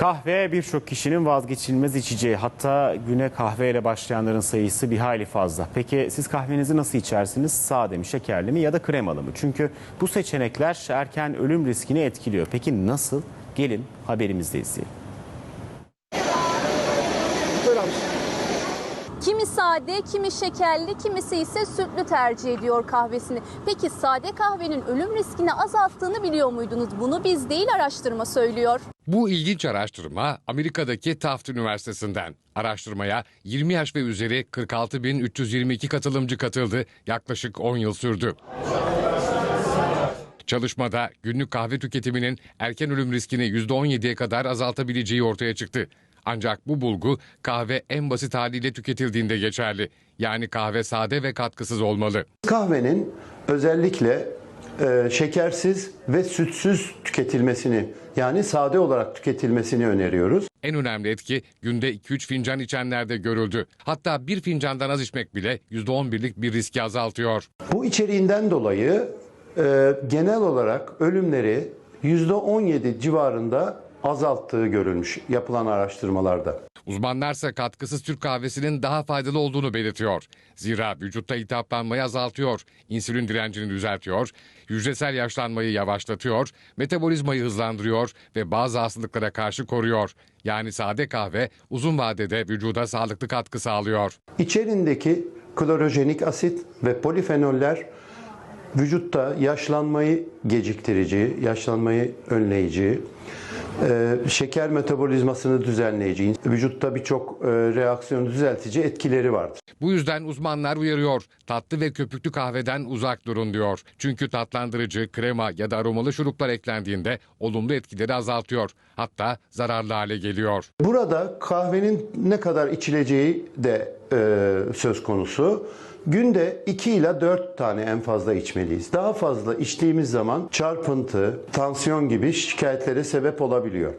Kahve birçok kişinin vazgeçilmez içeceği. Hatta güne kahveyle başlayanların sayısı bir hayli fazla. Peki siz kahvenizi nasıl içersiniz? Sade mi, şekerli mi ya da kremalı mı? Çünkü bu seçenekler erken ölüm riskini etkiliyor. Peki nasıl? Gelin haberimizde izleyelim. Kimi sade, kimi şekerli, kimisi ise sütlü tercih ediyor kahvesini. Peki sade kahvenin ölüm riskini azalttığını biliyor muydunuz? Bunu biz değil araştırma söylüyor. Bu ilginç araştırma Amerika'daki Taft Üniversitesi'nden. Araştırmaya 20 yaş ve üzeri 46.322 katılımcı katıldı. Yaklaşık 10 yıl sürdü. Çalışmada günlük kahve tüketiminin erken ölüm riskini %17'ye kadar azaltabileceği ortaya çıktı. Ancak bu bulgu kahve en basit haliyle tüketildiğinde geçerli. Yani kahve sade ve katkısız olmalı. Kahvenin özellikle e, şekersiz ve sütsüz tüketilmesini yani sade olarak tüketilmesini öneriyoruz. En önemli etki günde 2-3 fincan içenlerde görüldü. Hatta bir fincandan az içmek bile %11'lik bir riski azaltıyor. Bu içeriğinden dolayı e, genel olarak ölümleri %17 civarında azalttığı görülmüş yapılan araştırmalarda. Uzmanlarsa katkısız Türk kahvesinin daha faydalı olduğunu belirtiyor. Zira vücutta iltihaplanmayı azaltıyor, insülin direncini düzeltiyor, hücresel yaşlanmayı yavaşlatıyor, metabolizmayı hızlandırıyor ve bazı hastalıklara karşı koruyor. Yani sade kahve uzun vadede vücuda sağlıklı katkı sağlıyor. İçerindeki klorojenik asit ve polifenoller vücutta yaşlanmayı geciktirici, yaşlanmayı önleyici, şeker metabolizmasını düzenleyici, vücutta birçok e, reaksiyonu düzeltici etkileri vardır. Bu yüzden uzmanlar uyarıyor. Tatlı ve köpüklü kahveden uzak durun diyor. Çünkü tatlandırıcı, krema ya da aromalı şuruplar eklendiğinde olumlu etkileri azaltıyor. Hatta zararlı hale geliyor. Burada kahvenin ne kadar içileceği de e, söz konusu. Günde 2 ile 4 tane en fazla içmeliyiz. Daha fazla içtiğimiz zaman çarpıntı, tansiyon gibi şikayetlere sebep olabiliyor.